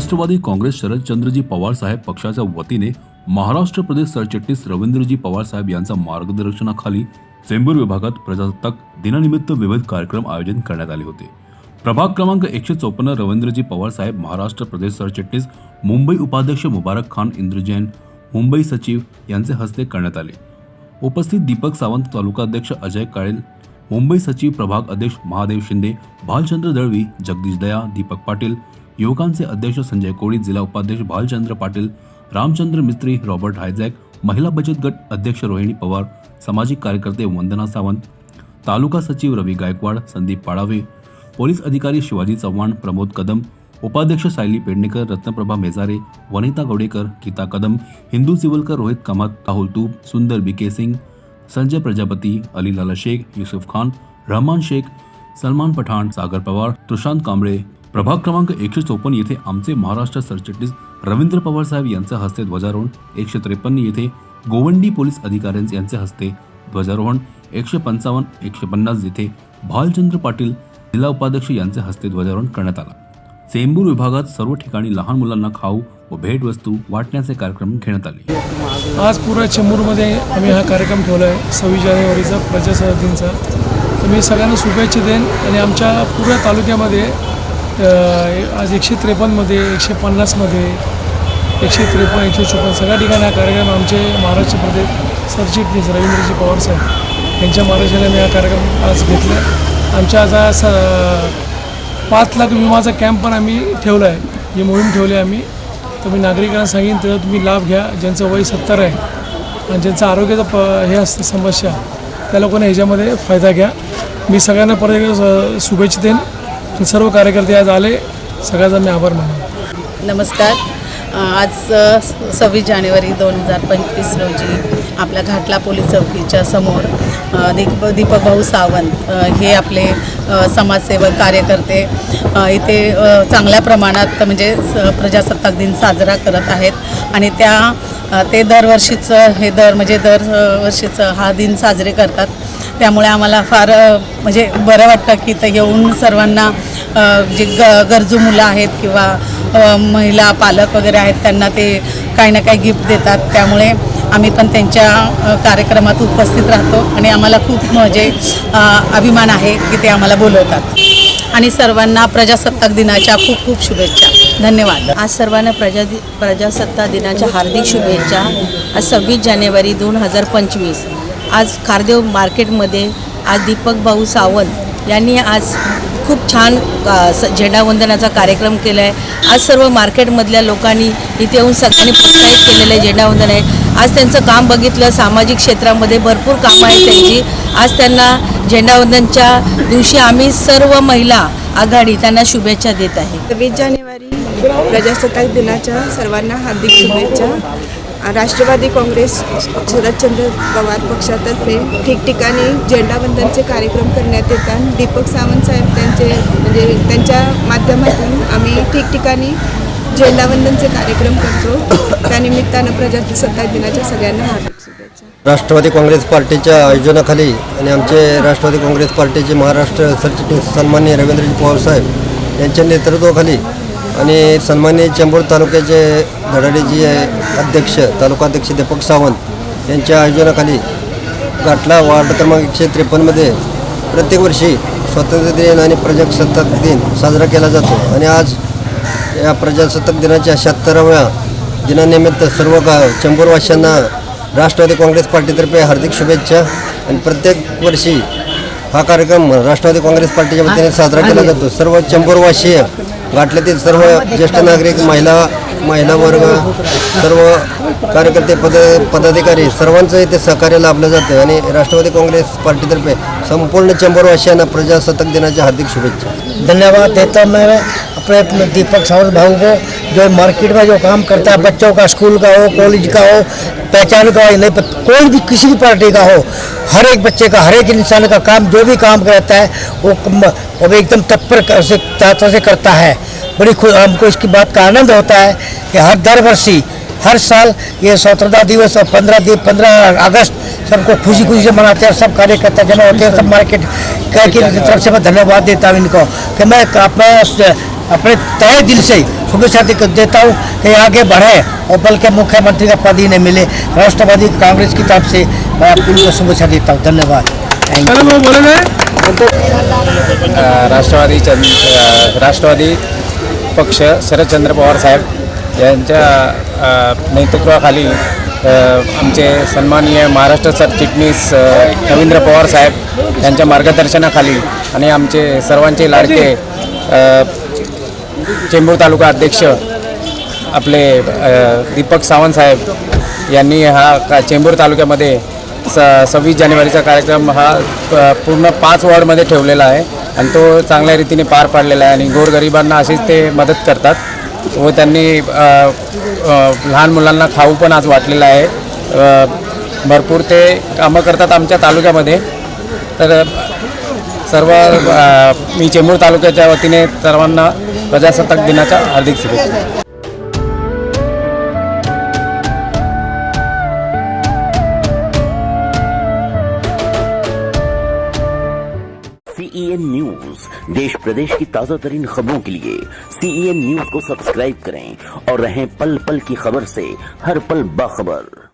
राष्ट्रवादी काँग्रेस शरदचंद्रजी पवार साहेब पक्षाच्या वतीने महाराष्ट्र प्रदेश सरचिटणीस रवींद्रजी पवार साहेब यांच्या मार्गदर्शनाखाली चेंबूर विभागात प्रजासत्ताक दिनानिमित्त विविध कार्यक्रम आयोजन करण्यात आले होते. प्रभाग क्रमांक एकशे चौपन्न रवींद्रजी पवार साहेब महाराष्ट्र प्रदेश सरचिटणीस मुंबई उपाध्यक्ष मुबारक खान इंद्रजैन मुंबई सचिव यांचे हस्ते करण्यात आले. उपस्थित दीपक सावंत तालुकाध्यक्ष अजय काळेल मुंबई सचिव प्रभाग अध्यक्ष महादेव शिंदे भालचंद्र दळवी जगदीश दया दीपक पाटील युवकांचे अध्यक्ष संजय कोळी जिल्हा उपाध्यक्ष भालचंद्र पाटील, रामचंद्र मिस्त्री, रॉबर्ट हायझॅक महिला बचत गट अध्यक्ष रोहिणी पवार, सामाजिक कार्यकर्ते वंदना सावंत, तालुका सचिव रवी गायकवाड, संदीप पाडावे, पोलीस अधिकारी शिवाजी चव्हाण प्रमोद कदम, उपाध्यक्ष सायली पेडणेकर, रत्नप्रभा मेजारे, वनिता गौडेकर, गीता कदम, हिंदू सिवलकर रोहित कामत, राहुल तूब सुंदर बीके सिंग, संजय प्रजापती अली लाला शेख, युसुफ खान, रहमान शेख, सलमान पठाण, सागर पवार तुषांत कांबळे प्रभाग क्रमांक एकशे चौपन्न येथे आमचे महाराष्ट्र सरचिटणीस रवींद्र पवार साहेब यांच्या हस्ते ध्वजारोहण. एकशे त्रेपन्न येथे गोवंडी पोलीस अधिकाऱ्यांचे यांचे हस्ते ध्वजारोहण. एकशे पंचावन्न एकशे पन्नास येथे भालचंद्र पाटील जिल्हा उपाध्यक्ष यांचे हस्ते ध्वजारोहण करण्यात आला. चेंबूर विभागात सर्व ठिकाणी लहान मुलांना खाऊ व भेटवस्तू वाटण्याचे कार्यक्रम घेण्यात आले. आज पूर्ण चेंबूरमध्ये आम्ही हा कार्यक्रम ठेवला आहे सव्वीस जानेवारीचा प्रजासत्ताक दिनचा. तर मी सगळ्यांना शुभेच्छा देईन आणि आमच्या पूर्ण तालुक्यामध्ये आज एकशे त्रेपन्नमध्ये एकशे पन्नासमध्ये एकशे त्रेपन्न एकशे चोपन्न सगळ्या ठिकाणी हा कार्यक्रम आमचे महाराष्ट्र प्रदेश सरचिटणीस रवींद्रजी पवार साहेब यांच्या मार्गदर्शनाने मी हा कार्यक्रम आज घेतला आमच्या आज हा स पाच लाख विमाचा कॅम्प पण आम्ही ठेवला आहे. ही मोहीम ठेवली आहे आम्ही. तर मी नागरिकांना सांगेन त्याचा तुम्ही लाभ घ्या. ज्यांचं वय सत्तर आहे आणि ज्यांचं आरोग्याचं प हे असतं समस्या त्या लोकांना ह्याच्यामध्ये फायदा घ्या. मी सगळ्यांना परत एकदा शुभेच्छा देईन. आणि सर्व कार्यकर्ते आज आले. सगळ्याचा मी आभार मानेन नमस्कार. आज स- सव्वीस जानेवारी दोन हजार पंचवीस रोजी आपल्या घाटला पोलीस चौकीच्या समोर दीप दीपक भाऊ सावंत हे आपले समाजसेवक कार्यकर्ते इथे चांगल्या प्रमाणात म्हणजे स- प्रजासत्ताक दिन साजरा करत आहेत. आणि त्या ते दरवर्षीचं हे दर म्हणजे दर वर्षीचं हा दिन साजरे करतात. त्यामुळे आम्हाला फार म्हणजे बरं वाटतं की इथं येऊन सर्वांना जे ग गरजू मुलं आहेत किंवा महिला पालक वगैरे आहेत त्यांना ते काही ना काही गिफ्ट देतात. त्यामुळे आम्ही पण त्यांच्या कार्यक्रमात उपस्थित राहतो आणि आम्हाला खूप म्हणजे अभिमान आहे की ते आम्हाला बोलवतात. आणि सर्वांना प्रजासत्ताक दिनाच्या खूप खूप शुभेच्छा. धन्यवाद. आज सर्वांना प्रजा प्रजासत्ताक दिनाच्या हार्दिक शुभेच्छा. आज सव्वीस जानेवारी दोन हजार पंचवीस. आज खारदेव मार्केटमध्ये आज दीपक भाऊ सावंत यांनी आज खूप छान स- झेंडावंदनाचा कार्यक्रम केला आहे आज सर्व मार्केटमधल्या लोकांनी इथे येऊन सगळ्यांनी प्रोत्साहित केलेलं आहे झेंडावंदन आहे. आज त्यांचं काम बघितलं सामाजिक क्षेत्रामध्ये भरपूर कामं आहेत त्यांची. आज त्यांना झेंडावंदनच्या दिवशी आम्ही सर्व महिला आघाडी त्यांना शुभेच्छा देत आहे. सव्वीस जानेवारी प्रजासत्ताक दिनाच्या सर्वांना हार्दिक शुभेच्छा. राष्ट्रवादी काँग्रेस शरदचंद्र पवार पक्षातर्फे ठिकठिकाणी झेंडावंदनचे कार्यक्रम करण्यात येतात. दीपक सावंत साहेब त्यांचे म्हणजे त्यांच्या माध्यमातून आम्ही ठिकठिकाणी झेंडावंदनचे कार्यक्रम करतो. त्यानिमित्तानं प्रजासत्ताक दिनाच्या सगळ्यांना हार्दिक शुभेच्छा. राष्ट्रवादी काँग्रेस पार्टीच्या आयोजनाखाली आणि आमचे राष्ट्रवादी काँग्रेस पार्टीचे महाराष्ट्र सरचिटणीस सन्मान्य रवींद्रजी पवार साहेब यांच्या नेतृत्वाखाली आणि सन्मान्य चेंबूर तालुक्याचे धडाडीचे अध्यक्ष तालुकाध्यक्ष दीपक सावंत यांच्या आयोजनाखाली गाठला वार्ड क्रमांक एकशे त्रेपन्नमध्ये प्रत्येक वर्षी स्वातंत्र्य दिन आणि प्रजासत्ताक दिन साजरा केला जातो. आणि आज या प्रजासत्ताक दिनाच्या शहात्तराव्या दिनानिमित्त सर्व गा चंबूरवासियांना राष्ट्रवादी काँग्रेस पार्टीतर्फे हार्दिक शुभेच्छा. आणि प्रत्येक वर्षी हा कार्यक्रम राष्ट्रवादी काँग्रेस पार्टीच्या वतीने साजरा केला जातो. सर्व चंबूरवासीय गाठल्यातील सर्व ज्येष्ठ नागरिक महिला महिला वर्ग सर्व कार्यकर्ते पद पदाधिकारी सर्वांचं इथे सहकार्य लाभलं जातं आणि राष्ट्रवादी काँग्रेस पार्टीतर्फे संपूर्ण चेंबरवासियांना प्रजासत्ताक दिनाच्या हार्दिक शुभेच्छा. धन्यवाद. देता मैं अपने दीपक सावंत भाऊ को जो मार्केट में जो काम करता है, बच्चों का स्कूल का हो कॉलेज का हो, पहचान का हो, नहीं कोई भी किसी भी पार्टी का हो, हर एक बच्चे का, हर एक इंसान का काम, जो भी काम करता है, वो वो एकदम तत्पर से तत्पर से करता है। बड़ी हमको इसकी बात का आनंद होता है कि हर दर वर्षी हर साल ये स्वतंत्रता दिवस और पंद्रह दिन पंद्रह अगस्त सबको खुशी खुशी से मनाते हैं, सब कार्यकर्ता जमा होते हैं, सब मार्केट का की तरफ़ से मैं धन्यवाद देता हूँ इनको। कि मैं मैं अपने तय दिल से शुभेच्छा देता हूँ कि आगे बढ़े और बल्कि मुख्यमंत्री का पद ही नहीं मिले। राष्ट्रवादी कांग्रेस की तरफ से मैं उनको शुभेच्छा देता हूँ। धन्यवाद। राष्ट्रवादी राष्ट्रवादी पक्ष शरदचंद्र पवार साहेब यांच्या नेतृत्वाखाली आमचे सन्माननीय महाराष्ट्र सरचिटणीस रवींद्र पवार साहेब यांच्या मार्गदर्शनाखाली आणि आमचे सर्वांचे लाडके चेंबूर तालुका अध्यक्ष आपले दीपक सावंत साहेब यांनी हा का चेंबूर तालुक्यामध्ये स सव्वीस जानेवारीचा कार्यक्रम हा पूर्ण पाच वॉर्डमध्ये ठेवलेला आहे आणि तो चांगल्या रीतीने पार पाडलेला आहे आणि गोरगरिबांना अशीच ते मदत करतात व त्यांनी लहान मुलांना खाऊ पण आज वाटलेला आहे. भरपूर ते कामं करतात आमच्या तालुक्यामध्ये. तर सर्व मी चेंबूर तालुक्याच्या वतीने सर्वांना प्रजासत्ताक दिनाच्या हार्दिक शुभेच्छा. सीईएन न्यूज़ देश प्रदेश की ताज़ा तरीन खबरों के लिए सीईएन न्यूज़ को सब्सक्राइब करें और रहें पल पल की खबर से हर पल बाखबर।